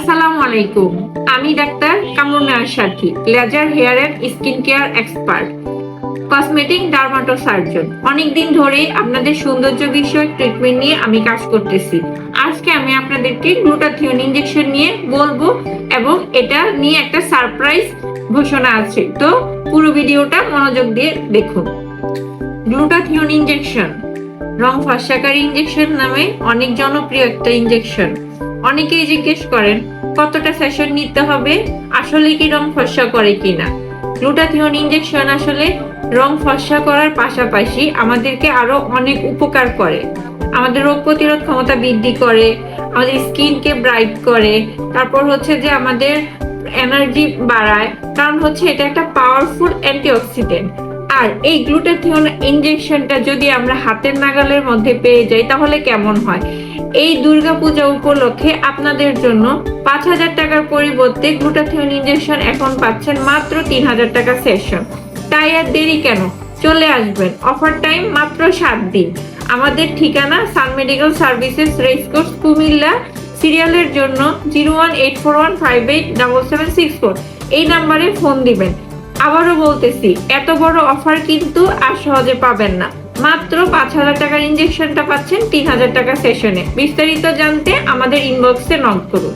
আসসালামু আলাইকুম। আমি doctor Kamrunnahar Sathi, laser hair and skin care expert, cosmetic dermato surgeon অনেকদিন ধরেই আপনাদের সৌন্দর্য বিষয়ক ট্রিটমেন্ট নিয়ে আমি কাজ করতেছি। আজকে আমি আপনাদেরকে গ্লুটাথিয়ন ইনজেকশন নিয়ে বলব এবং এটা নিয়ে একটা সারপ্রাইজ ঘোষণা আছে। তো পুরো ভিডিওটা মনোযোগ দিয়ে দেখুন। গ্লুটাথিয়ন ইনজেকশন, রং ফসাকারী ইনজেকশন নামে অনেক জনপ্রিয় একটা ইনজেকশন। অনেকেই জিজ্ঞেস করেন, কতটা সেশন নিতে হবে? আসলে কি রং ফসা করে কিনা? গ্লুটাথিয়ন ইনজেকশন আসলে রং ফসা করার পাশাপাশি আমাদেরকে আরও অনেক উপকার করে। আমাদের রোগ প্রতিরোধ ক্ষমতা বৃদ্ধি করে, আমাদের স্কিনকে ব্রাইট করে। তারপর হচ্ছে যে আমাদের এনার্জি বাড়ায়। কারণ হচ্ছে এটা একটা পাওয়ারফুল অ্যান্টিঅক্সিডেন্ট আর এই গ্লুটাথিয়ন ইনজেকশনটা যদি আমরা হাতের নাগালের মধ্যে পেয়ে যাই, তাহলে কেমন হয়? এই দুর্গাপূজা উপলক্ষে আপনাদের জন্য পাঁচ হাজার টাকার পরিবর্তে গ্লুটাথিয়ন ইনজেকশন এখন পাচ্ছেন মাত্র তিন হাজার টাকা সেশন। তাই আর দেরি কেন? চলে আসবেন। অফার টাইম মাত্র সাত দিন। আমাদের ঠিকানা Sun Medical Services Racecourse Comilla. সিরিয়ালের জন্য zero one eight four one five eight double seven six four. এই নাম্বারে ফোন দিবেন। আবারও বলতেছি, এত বড় অফার কিন্তু আর সহজে পাবেন না। মাত্র পাঁচ হাজার টাকার ইঞ্জেকশনটা পাচ্ছেন তিন হাজার টাকা সেশনে বিস্তারিত জানতে আমাদের ইনবক্সে নক করুন।